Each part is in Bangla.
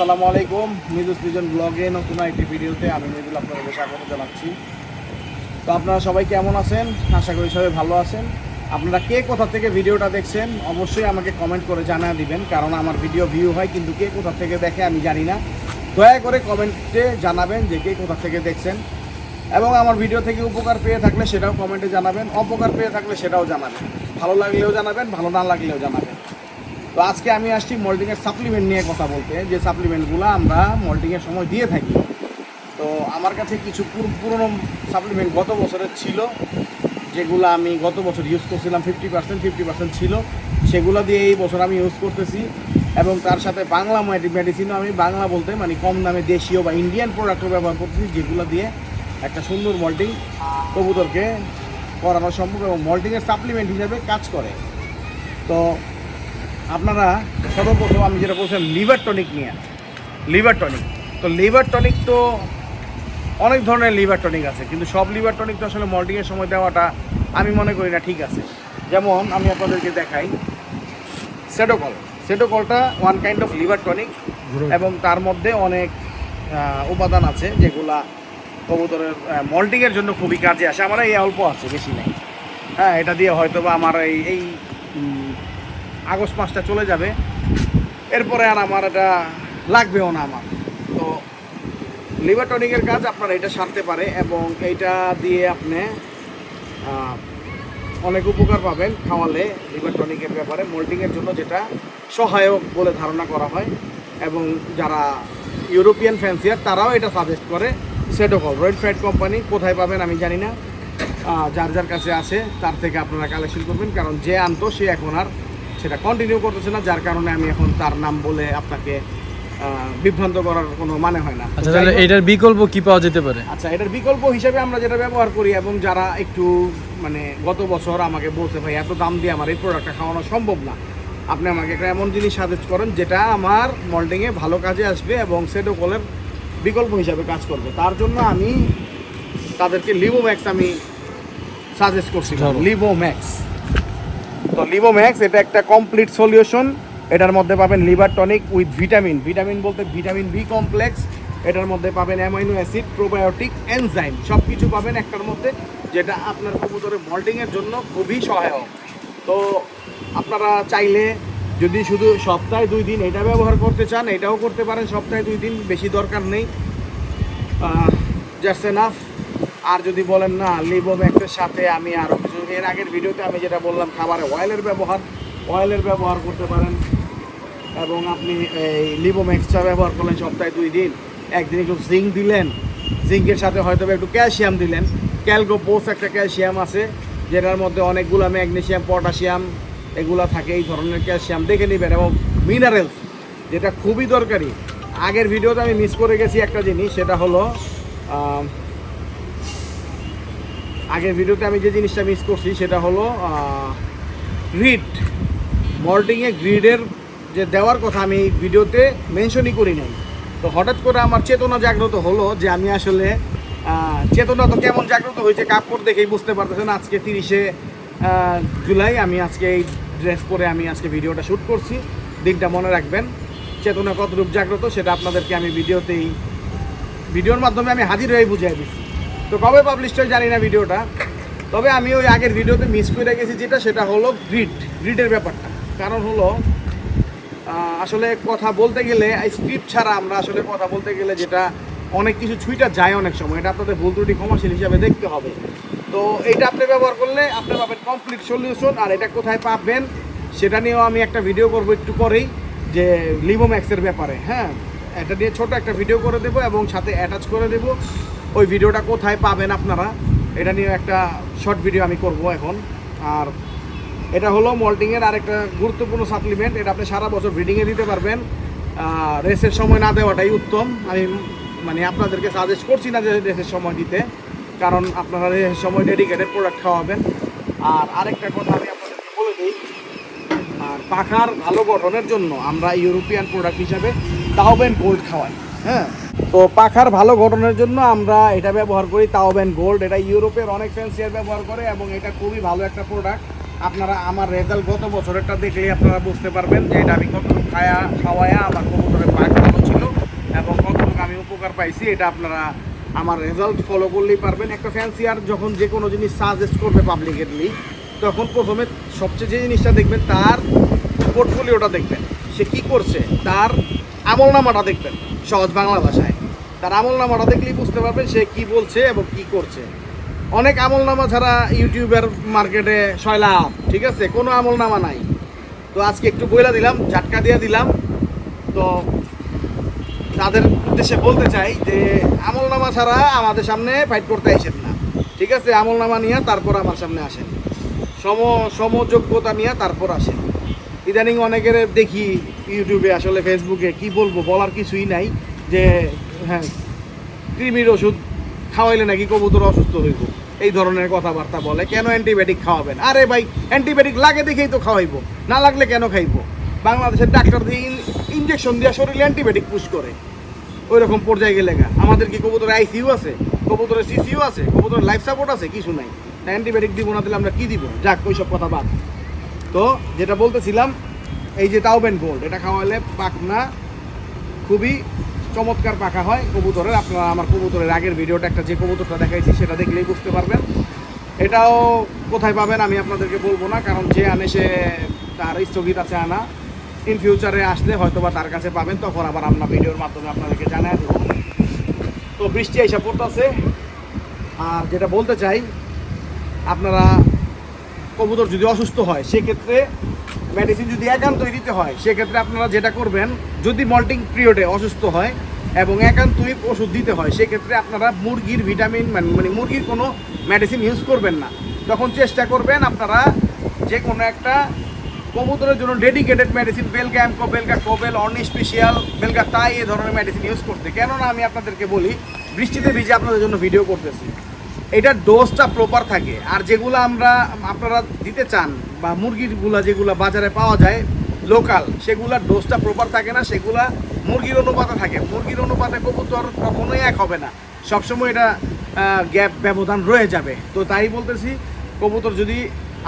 আসসালামু আলাইকুম মিজুস দুজন ব্লগে নতুন একটি ভিডিওতে আমি মিজুল আপনাদের স্বাগত জানাচ্ছি। তো আপনারা সবাই কেমন আছেন? আশা করি সবাই ভালো আছেন। আপনারা কে কোথা থেকে ভিডিওটা দেখছেন, অবশ্যই আমাকে কমেন্ট করে জানা দিবেন, কারণ আমার ভিডিও ভিউ হয়, কিন্তু কে কোথা থেকে দেখে আমি জানি না। দয়া করে কমেন্টে জানাবেন যে কে কোথা থেকে দেখছেন। এবং আমার ভিডিও থেকে উপকার পেয়ে থাকলে সেটাও কমেন্টে জানাবেন, অপকার পেয়ে থাকলে সেটাও জানাবেন। ভালো লাগলেও জানাবেন, ভালো না লাগলেও জানাবেন। তো আজকে আমি আসছি মল্টিংয়ের সাপ্লিমেন্ট নিয়ে কথা বলতে। যে সাপ্লিমেন্টগুলো আমরা মল্টিংয়ের সময় দিয়ে থাকি। তো আমার কাছে কিছু পুর- পুরনো সাপ্লিমেন্ট গত বছরের ছিল, যেগুলো আমি গত বছর ইউজ করছিলাম ফিফটি পার্সেন্ট ফিফটি পার্সেন্ট ছিল। সেগুলো দিয়ে এই বছর আমি ইউজ করতেছি। এবং তার সাথে বাংলা মেডিসিনও আমি বাংলা বলতে মানে কম দামে দেশীয় বা ইন্ডিয়ান প্রোডাক্টও ব্যবহার করতেছি, যেগুলো দিয়ে একটা সুন্দর মল্টিং কবুতরকে করানো সম্ভব এবং মল্টিংয়ের সাপ্লিমেন্ট হিসাবে কাজ করে। তো আপনারা সর্বপ্রথম আমি যেটা বলছিলাম লিভার টনিক নিয়ে। লিভার টনিক তো লিভার টনিক তো অনেক ধরনের লিভার টনিক আছে, কিন্তু সব লিভার টনিক তো আসলে মল্টিংয়ের সময় দেওয়াটা আমি মনে করি না ঠিক আছে। যেমন আমি আপনাদেরকে দেখাই সেটোকল সেটোকলটা one kind of liver tonic এবং তার মধ্যে অনেক উপাদান আছে যেগুলা কবুতরের মল্টিংয়ের জন্য খুবই কাজে আসে। আমার এই অল্প আছে, বেশি নেই। হ্যাঁ এটা দিয়ে হয়তো বা আমার এই এই আগস্ট মাসটা চলে যাবে। এরপরে আর আমার এটা লাগবেও না আমার। তো লিভার টনিকের কাজ আপনার এটা সারতে পারে এবং এইটা দিয়ে আপনি অনেক উপকার পাবেন খাওয়ালে লিভার টনিকের ব্যাপারে। মোল্ডিংয়ের জন্য যেটা সহায়ক বলে ধারণা করা হয় এবং যারা ইউরোপিয়ান ফ্যান্সিয়ার তারাও এটা সাজেস্ট করে। সেটোকল রয়েড ফ্রাইড কোম্পানি কোথায় পাবেন আমি জানি না। যার যার কাছে আছে তার থেকে আপনারা কালেকশন করবেন, কারণ যে আনতো সে এখন আর সেটা কন্টিনিউ করতেছে না যার কারণে আমি এখন তার নাম বলে আপনাকে বিভ্রান্ত করার কোনো মানে হয় না। আচ্ছা তাহলে এটার বিকল্প কি পাওয়া যেতে পারে? আচ্ছা এটার বিকল্প হিসেবে আমরা যেটা ব্যবহার করি এবং যারা একটু মানে গত বছর আমাকে বলছে ভাই এত দাম দিয়ে আমার এই প্রোডাক্টটা খাওয়ানো সম্ভব না। আপনি আমাকে একটা এমন জিনিস সাজেস্ট করেন যেটা আমার মল্টিংয়ে ভালো কাজে আসবে এবং সেটোকলের বিকল্প হিসাবে কাজ করবে। তার জন্য আমি তাদেরকে লিভো ম্যাক্স আমি সাজেস্ট করছিলাম ধরো। লিভোম্যাক্স তো লিভোম্যাক্স এটা একটা কমপ্লিট সলিউশন এটার মধ্যে পাবেন liver tonic with vitamin vitamin বলতে ভিটামিন বি কমপ্লেক্স এটার মধ্যে পাবেন অ্যামাইনো অ্যাসিড প্রোবায়োটিক এনজাইম সব কিছু পাবেন একটার মধ্যে, যেটা আপনার কবুতরের মল্টিংয়ের জন্য খুবই সহায়ক। তো আপনারা চাইলে যদি শুধু সপ্তাহে দুই দিন এটা ব্যবহার করতে চান, এটাও করতে পারেন। সপ্তাহে দুই দিন বেশি দরকার নেই। জাস্ট এনাফ আর যদি বলেন না লিবোম্যাক্সের সাথে আমি আরও কিছু, এর আগের ভিডিওতে আমি যেটা বললাম, খাবারে অয়েলের ব্যবহার অয়েলের ব্যবহার করতে পারেন। এবং আপনি এই লিবো ম্যাক্সটা ব্যবহার করলেন সপ্তাহে দুই দিন, একদিন একটু জিঙ্ক দিলেন। জিঙ্কের সাথে হয়তো একটু ক্যালসিয়াম দিলেন। ক্যালগো পোস একটা ক্যালসিয়াম আছে, যেটার মধ্যে অনেকগুলো ম্যাগনেশিয়াম পটাশিয়াম এগুলো থাকে, এই ধরনের ক্যালসিয়াম দেখে নেবেন। এবং মিনারেলস যেটা খুবই দরকারি। আগের ভিডিওতে আমি মিস করে গেছি একটা জিনিস, সেটা হলো আগের ভিডিওতে আমি যে জিনিসটা মিস করছি সেটা হলো গ্রিড মল্টিংয়ে গ্রিডের যে দেওয়ার কথা আমি ভিডিওতে মেনশনই করি নাই। তো হঠাৎ করে আমার চেতনা জাগ্রত হলো যে আমি আসলে চেতনা তো কেমন জাগ্রত হয়েছে কাপড় দেখেই বুঝতে পারতেছেন, আজকে তিরিশে জুলাই, আমি আজকে এই ড্রেস পরে আমি আজকে ভিডিওটা শ্যুট করছি। দিনটা মনে রাখবেন, চেতনা কতরূপ জাগ্রত সেটা আপনাদেরকে আমি ভিডিওতেই, ভিডিওর মাধ্যমে আমি হাজির হয়ে বুঝিয়ে দিচ্ছি। তো কবে পাবলিশ হয় জানি না ভিডিওটা। তবে আমি ওই আগের ভিডিওতে মিস করে গেছি যেটা, সেটা হলো গ্রিড গ্রিডের ব্যাপারটা। কারণ হলো আসলে কথা বলতে গেলে স্ক্রিপ্ট ছাড়া আমরা আসলে কথা বলতে গেলে যেটা, অনেক কিছু ছুঁইটা যায় অনেক সময়। এটা আপনাদের ভুল ত্রুটি ক্ষমাশীল হিসাবে দেখতে হবে। তো এইটা আপনি ব্যবহার করলে আপনি পাবেন কমপ্লিট সলিউশন আর এটা কোথায় পাবেন, সেটা নিয়েও আমি একটা ভিডিও করব একটু পরেই, যে লিভোম্যাক্সের ব্যাপারে। হ্যাঁ এটা নিয়ে ছোট একটা ভিডিও করে দেবো এবং সাথে অ্যাটাচ করে দেব। ওই ভিডিওটা কোথায় পাবেন আপনারা? এটা নিয়ে একটা শর্ট ভিডিও আমি করব এখন। আর এটা হলো মল্টিংয়ের আরেকটা গুরুত্বপূর্ণ সাপ্লিমেন্ট এটা আপনি সারা বছর ব্রিডিংয়ে দিতে পারবেন। রেসের সময় না দেওয়াটাই উত্তম। আমি মানে আপনাদেরকে সাজেস্ট করছি না যে রেসের সময় দিতে। কারণ আপনারা রেসের সময় ডেডিকেটেড প্রোডাক্ট খাওয়াবেন। আর আরেকটা কথা আমি আপনাদেরকে বলে দিই, আর পাখার ভালো গঠনের জন্য আমরা ইউরোপিয়ান প্রোডাক্ট হিসাবে তাওবেন গোল্ড খাওয়াই। হ্যাঁ? তো পাখার ভালো গঠনের জন্য আমরা এটা ব্যবহার করি তাওবেন গোল্ড এটা ইউরোপের অনেক ফ্যান্সিয়ার ব্যবহার করে এবং এটা খুবই ভালো একটা প্রোডাক্ট আপনারা আমার রেজাল্ট গত বছরেরটা দেখলেই আপনারা বুঝতে পারবেন যে এটা আমি কত খায়া, খাওয়ায়া আমার কবুতরের পাক ভালো ছিল এবং কতটুকু আমি উপকার পাইছি, এটা আপনারা আমার রেজাল্ট ফলো করলেই পারবেন। একটা ফ্যান্সিয়ার যখন যে কোনো জিনিস সাজেস্ট করবে পাবলিকেটলি তখন প্রথমে সবচেয়ে যে জিনিসটা দেখবেন, তার পোর্টফোলিওটা দেখবেন। সে কি করছে? তার আমলনামাটা দেখবেন, সহজ বাংলা ভাষায়। তার আমলনামাটা দেখলেই বুঝতে পারবেন সে কি বলছে এবং কি করছে। অনেক আমলনামা ছাড়া ইউটিউবের মার্কেটে লাভ ঠিক আছে? কোনো আমলনামা নাই। তো আজকে একটু বইলা দিলাম, ঝাটকা দিয়ে দিলাম। তো তাদের উদ্দেশ্যে বলতে চাই যে, আমলনামা ছাড়া আমাদের সামনে ফাইট করতে আসেন না। ঠিক আছে? আমলনামা নিয়ে তারপর আমার সামনে আসেন। সম, সমযোগ্যতা নিয়ে তারপর আসেন। ইদানিং অনেকের দেখি ইউটিউবে আসলে ফেসবুকে কি বলব বলার কিছুই নাই যে হ্যাঁ কৃমির ওষুধ খাওয়াইলে নাকি কবুতর অসুস্থ হইব। এই ধরনের কথাবার্তা বলে, কেন অ্যান্টিবায়োটিক খাওয়াবেন আরে ভাই, অ্যান্টিবায়োটিক লাগে দেখেই তো খাওয়াইবো, না লাগলে কেন খাইবো? বাংলাদেশের ডাক্তার দিয়ে ইঞ্জেকশন দিয়ে শরীরে অ্যান্টিবায়োটিক পুশ করে। ওই রকম পর্যায়ে গেলে গা। আমাদের কি কবুতরের আইসিইউ আছে? কবুতরের সিসিইউ আছে? কবুতরের লাইফ সাপোর্ট আছে? কিছু নাই। অ্যান্টিবায়োটিক দিব না দিলে আমরা কী দিব? যাক, ওইসব কথা বাদ। তো, যেটা বলতেছিলাম, এই যে তাওবেন গোল্ড এটা খাওয়ালে পাখনা খুবই চমৎকার পাখা হয় কবুতরের। আপনারা আমার কবুতরের আগের ভিডিওটা একটা যে কবুতরটা দেখাইছি সেটা দেখলেই বুঝতে পারবেন। এটাও কোথায় পাবেন আমি আপনাদেরকে বলব না, কারণ যে আনে সে তার স্থগিত আছে আনা। ইন ফিউচারে আসলে হয়তো বা তার কাছে পাবেন, তখন আবার আমরা ভিডিওর মাধ্যমে আপনাদেরকে জানিয়ে দেবো। তো বৃষ্টি এসে পড়তেছে। আর যেটা বলতে চাই, আপনারা কবুতর যদি অসুস্থ হয়, সেক্ষেত্রে মেডিসিন যদি একান্তই দিতে হয়, সেক্ষেত্রে আপনারা যেটা করবেন, যদি মল্টিং পিরিয়ডে অসুস্থ হয় এবং একান্তই ওষুধ দিতে হয়, সেক্ষেত্রে আপনারা মুরগির ভিটামিন মানে মানে মুরগির কোনো মেডিসিন ইউজ করবেন না। তখন চেষ্টা করবেন আপনারা যে কোনো একটা কবুতরের জন্য ডেডিকেটেড মেডিসিন বেলগা অ্যামকো বেলগা কোবেল অন স্পেশাল বেলগা তাই এ ধরনের মেডিসিন ইউজ করতে। কেননা, আমি আপনাদেরকে বলি, বৃষ্টিতে ভিজে আপনাদের জন্য ভিডিও করতেছি। এটার ডোজটা প্রপার থাকে। আর যেগুলো আমরা, আপনারা দিতে চান বা মুরগিরগুলা যেগুলো বাজারে পাওয়া যায় লোকাল সেগুলার ডোজটা প্রপার থাকে না, সেগুলা মুরগির অনুপাতে থাকে। মুরগির অনুপাতে কবুতর কখনোই এক হবে না। সবসময় এটা গ্যাপ ব্যবধান রয়ে যাবে। তো তাই বলতেছি, কবুতর যদি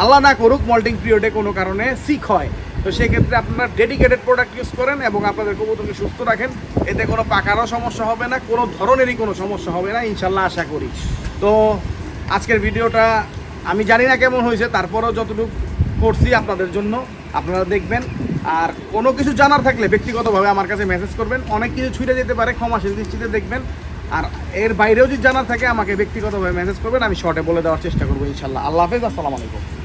আল্লাহ না করুক মল্টিং পিরিয়ডে কোনো কারণে সিক হয় তো সেক্ষেত্রে আপনারা ডেডিকেটেড প্রোডাক্ট ইউজ করেন এবং আপনাদের কবুতরকে সুস্থ রাখেন। এতে কোনো পাকারও সমস্যা হবে না, কোনো ধরনেরই কোনো সমস্যা হবে না ইনশাল্লাহ আশা করি। তো আজকের ভিডিওটা আমি জানি না কেমন হয়েছে, তারপরেও যতটুকু করছি আপনাদের জন্য, আপনারা দেখবেন। আর কোনো কিছু জানার থাকলে ব্যক্তিগতভাবে আমার কাছে মেসেজ করবেন। অনেক কিছু ছুটে যেতে পারে, ক্ষমাশীল দৃষ্টিতে দেখবেন। আর এর বাইরেও যদি জানার থাকে, আমাকে ব্যক্তিগতভাবে মেসেজ করবেন, আমি শর্টে বলে দেওয়ার চেষ্টা করব ইনশাল্লাহ আল্লাহ হাফেজ, আসসালামু আলাইকুম।